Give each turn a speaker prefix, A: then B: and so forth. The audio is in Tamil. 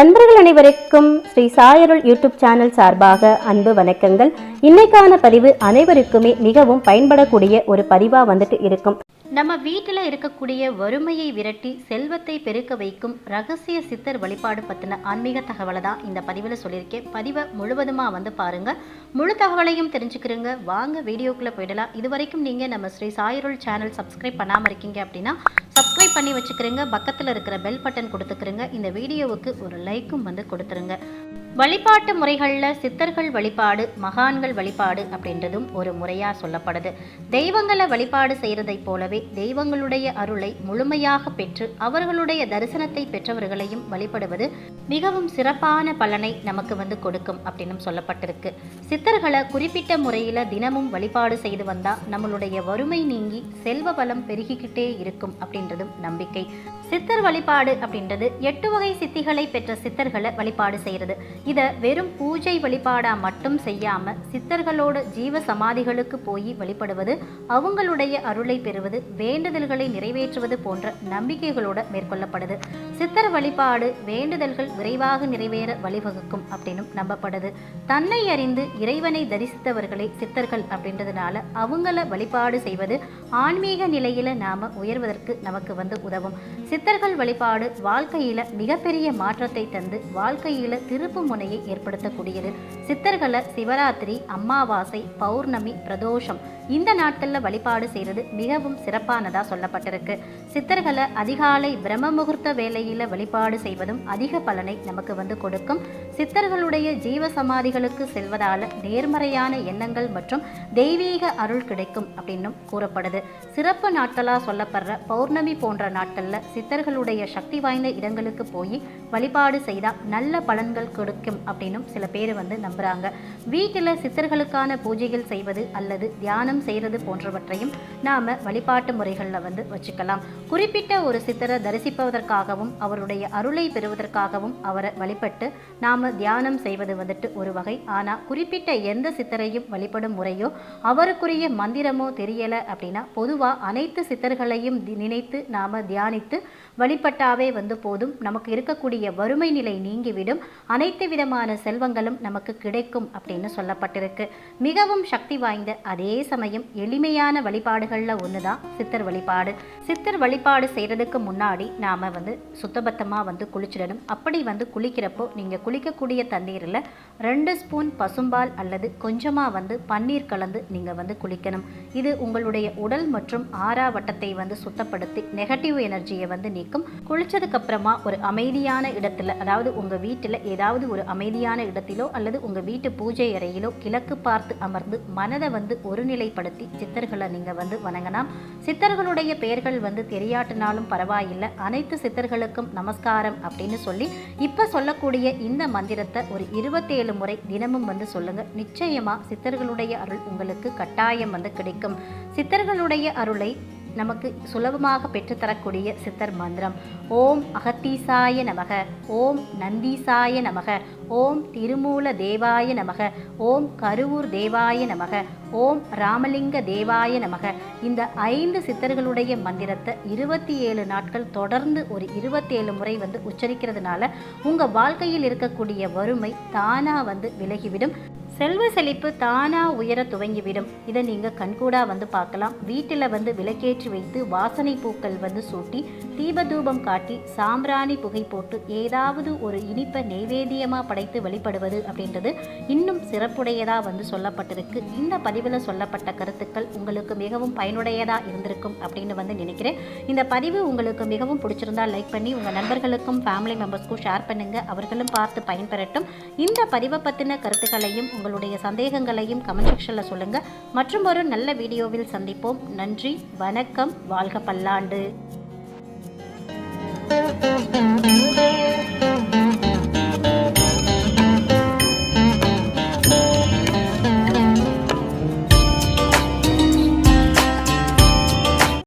A: நண்பர்கள் அனைவருக்கும் ஸ்ரீ சாயருள் யூடியூப் சேனல் சார்பாக அன்பு வணக்கங்கள். இன்னைக்கான பதிவு அனைவருக்குமே மிகவும் பயன்படக்கூடிய ஒரு பதிவா வந்துட்டு இருக்கும். நம்ம வீட்டில் இருக்கக்கூடிய வறுமையை விரட்டி செல்வத்தை பெருக்க வைக்கும் ரகசிய சித்தர் வழிபாடு பற்றின ஆன்மீக தகவலை தான் இந்த பதிவில் சொல்லியிருக்கேன். பதிவை முழுவதுமாக வந்து பாருங்க. முழு தகவலையும் தெரிஞ்சுக்கிறோங்க. வாங்க வீடியோக்குள்ளே போயிடலாம். இது வரைக்கும் நீங்கள் நம்ம ஸ்ரீ சாயருள் சேனல் சப்ஸ்கிரைப் பண்ணாமல் இருக்கீங்க அப்படின்னா பண்ணி வச்சுக்கிறீங்க. பக்கத்தில் இருக்கிற பெல் பட்டன் கொடுத்துக்கிறீங்க. இந்த வீடியோவுக்கு ஒரு லைக்கும் வந்து கொடுத்துருங்க. வழிபாட்டு முறைகளில் சித்தர்கள் வழிபாடு மகான்கள் வழிபாடு அப்படின்றதும் ஒரு முறையாக சொல்லப்படுது. தெய்வங்களை வழிபாடு செய்கிறதைப் போலவே தெய்வங்களுடைய அருளை முழுமையாக பெற்று அவர்களுடைய தரிசனத்தை பெற்றவர்களையும் வழிபடுவது மிகவும் சிறப்பான பலனை நமக்கு வந்து கொடுக்கும் அப்படின்னு சொல்லப்பட்டிருக்கு. சித்தர்களை குறிப்பிட்ட முறையில் தினமும் வழிபாடு செய்து வந்தால் நம்மளுடைய வறுமை நீங்கி செல்வ பலம் பெருகிக்கிட்டே இருக்கும் அப்படின்றதும் நம்பிக்கை. சித்தர் வழிபாடு அப்படின்றது எட்டு வகை சித்திகளை பெற்ற சித்தர்களை வழிபாடு செய்கிறது இதை வெறும் பூஜை வழிபாடாக மட்டும் செய்யாமல் சித்தர்களோட ஜீவ சமாதிகளுக்கு போய் வழிபடுவது அவங்களுடைய அருளை பெறுவது வேண்டுதல்களை நிறைவேற்றுவது போன்ற நம்பிக்கைகளோட மேற்கொள்ளப்படுது. சித்தர் வழிபாடு வேண்டுதல்கள் விரைவாக நிறைவேற வழிவகுக்கும் அப்படின்னும் நம்பப்படுது. தன்னை அறிந்து இறைவனை தரிசித்தவர்களே சித்தர்கள் அப்படின்றதுனால அவங்கள வழிபாடு செய்வது ஆன்மீக நிலையில் நாம உயர்வதற்கு நமக்கு வந்து உதவும். சித்தர்கள் வழிபாடு வாழ்க்கையில் மிகப்பெரிய மாற்றத்தை தந்து வாழ்க்கையில் திருப்பு முனையை ஏற்படுத்தக்கூடியது. சித்தர்களை சிவராத்திரி அமாவாசை பௌர்ணமி பிரதோஷம் இந்த நாட்களில் வழிபாடு செய்கிறது மிகவும் சிறப்பானதாக சொல்லப்பட்டிருக்கு. சித்தர்களை அதிகாலை பிரம்ம முகூர்த்த வேலையில் வழிபாடு செய்வதும் அதிக பலனை நமக்கு வந்து கொடுக்கும். சித்தர்களுடைய ஜீவ சமாதிகளுக்கு செல்வதால் நேர்மறையான எண்ணங்கள் மற்றும் தெய்வீக அருள் கிடைக்கும் அப்படின்னும் கூறப்படுது. சிறப்பு நாட்களாக சொல்லப்படுற பௌர்ணமி போன்ற நாட்களில் சித்தர்களுடைய சக்தி வாய்ந்த இடங்களுக்கு போய் வழிபாடு செய்தால் நல்ல பலன்கள் கொடுக்க கிடைக்கும் அப்படின்னும் சில பேர் வந்து நம்புகிறாங்க வீட்டில் சித்தர்களுக்கான பூஜைகள் செய்வது அல்லது தியானம் செய்கிறது போன்றவற்றையும் நாம் வழிபாட்டு முறைகளில் வந்து வச்சுக்கலாம். குறிப்பிட்ட ஒரு சித்தரை தரிசிப்பதற்காகவும் அவருடைய அருளை பெறுவதற்காகவும் அவரை வழிபட்டு நாம் தியானம் செய்வது வந்துட்டு ஒரு வகை. ஆனால் குறிப்பிட்ட எந்த சித்தரையும் வழிபடும் முறையோ அவருக்குரிய மந்திரமோ தெரியலை அப்படின்னா பொதுவாக அனைத்து சித்தர்களையும் நினைத்து நாம் தியானித்து வழிபட்டாவே வந்து போதும். நமக்கு இருக்கக்கூடிய வறுமை நிலை நீங்கிவிடும். அனைத்து அனைத்து விதமான செல்வங்களும் நமக்கு கிடைக்கும் அப்படின்னு சொல்லப்பட்டிருக்கு. மிகவும் சக்தி வாய்ந்த அதே சமயம் எளிமையான வழிபாடுகளில் ஒன்று தான் சித்தர் வழிபாடு. சித்தர் வழிபாடு செய்கிறதுக்கு முன்னாடி நாம் வந்து சுத்தபத்தமாக வந்து குளிச்சிடணும். அப்படி வந்து குளிக்கிறப்போ நீங்கள் குளிக்கக்கூடிய தண்ணீரில் ரெண்டு ஸ்பூன் பசும்பால் அல்லது கொஞ்சமாக வந்து பன்னீர் கலந்து நீங்கள் வந்து குளிக்கணும். இது உங்களுடைய உடல் மற்றும் ஆறாவட்டத்தை வந்து சுத்தப்படுத்தி நெகட்டிவ் எனர்ஜியை வந்து நீக்கும். குளித்ததுக்கப்புறமா ஒரு அமைதியான இடத்துல அதாவது உங்கள் வீட்டில் ஏதாவது ஒரு அமைதியான இடத்திலோ அல்லது உங்கள் வீட்டு பூஜை அறையிலோ கிழக்கு பார்த்து அமர்ந்து மனதை வந்து ஒருநிலைப்படுத்தி சித்தர்களை நீங்கள் வந்து வணங்கலாம். சித்தர்களுடைய பெயர்கள் வந்து தெரியாட்டினாலும் பரவாயில்லை. அனைத்து சித்தர்களுக்கும் நமஸ்காரம் அப்படின்னு சொல்லி இப்போ சொல்லக்கூடிய இந்த மந்திரத்தை ஒரு இருபத்தேழு முறை தினமும் வந்து சொல்லுங்கள் நிச்சயமா சித்தர்களுடைய அருள் உங்களுக்கு கட்டாயம் வந்து கிடைக்கும். சித்தர்களுடைய அருளை நமக்கு சுலபமாக பெற்றுத்தரக்கூடிய சித்தர் மந்திரம். ஓம் அகத்தீசாய நமக ஓம் நந்தீசாய நமக ஓம் திருமூல தேவாய நமக ஓம் கருவூர் தேவாய நமக ஓம் ராமலிங்க தேவாய நமக. இந்த ஐந்து சித்தர்களுடைய மந்திரத்தை இருபத்தி ஏழு நாட்கள் தொடர்ந்து ஒரு இருபத்தேழு முறை வந்து உச்சரிக்கிறதுனால உங்கள் வாழ்க்கையில் இருக்கக்கூடிய வறுமை தானாக வந்து விலகிவிடும். செல்வ செழிப்பு தானா உயர துவங்கிவிடும். இதை நீங்கள் கண்கூடா வந்து பார்க்கலாம். வீட்டில் வந்து விளக்கேற்றி வைத்து வாசனை பூக்கள் வந்து சூட்டி தீபதூபம் காட்டி சாம்பிராணி புகை போட்டு ஏதாவது ஒரு இனிப்பை நெய்வேத்தியமாக படைத்து வழிபடுவது அப்படின்றது இன்னும் சிறப்புடையதாக வந்து சொல்லப்பட்டிருக்கு. இந்த பதிவில் சொல்லப்பட்ட கருத்துக்கள் உங்களுக்கு மிகவும் பயனுடையதாக இருந்திருக்கும் அப்படின்னு வந்து நினைக்கிறேன். இந்த பதிவு உங்களுக்கு மிகவும் பிடிச்சிருந்தா லைக் பண்ணி உங்கள் நண்பர்களுக்கும் ஃபேமிலி மெம்பர்ஸ்க்கும் ஷேர் பண்ணுங்கள் அவர்களும் பார்த்து பயன்பெறட்டும். இந்த பதிவை பற்றின கருத்துக்களையும் உங்களுடைய சந்தேகங்களையும் கமெண்ட் செக்ஷனில் சொல்லுங்கள் மற்றும் ஒரு நல்ல வீடியோவில் சந்திப்போம். நன்றி வணக்கம் வாழ்க பல்லாண்டு.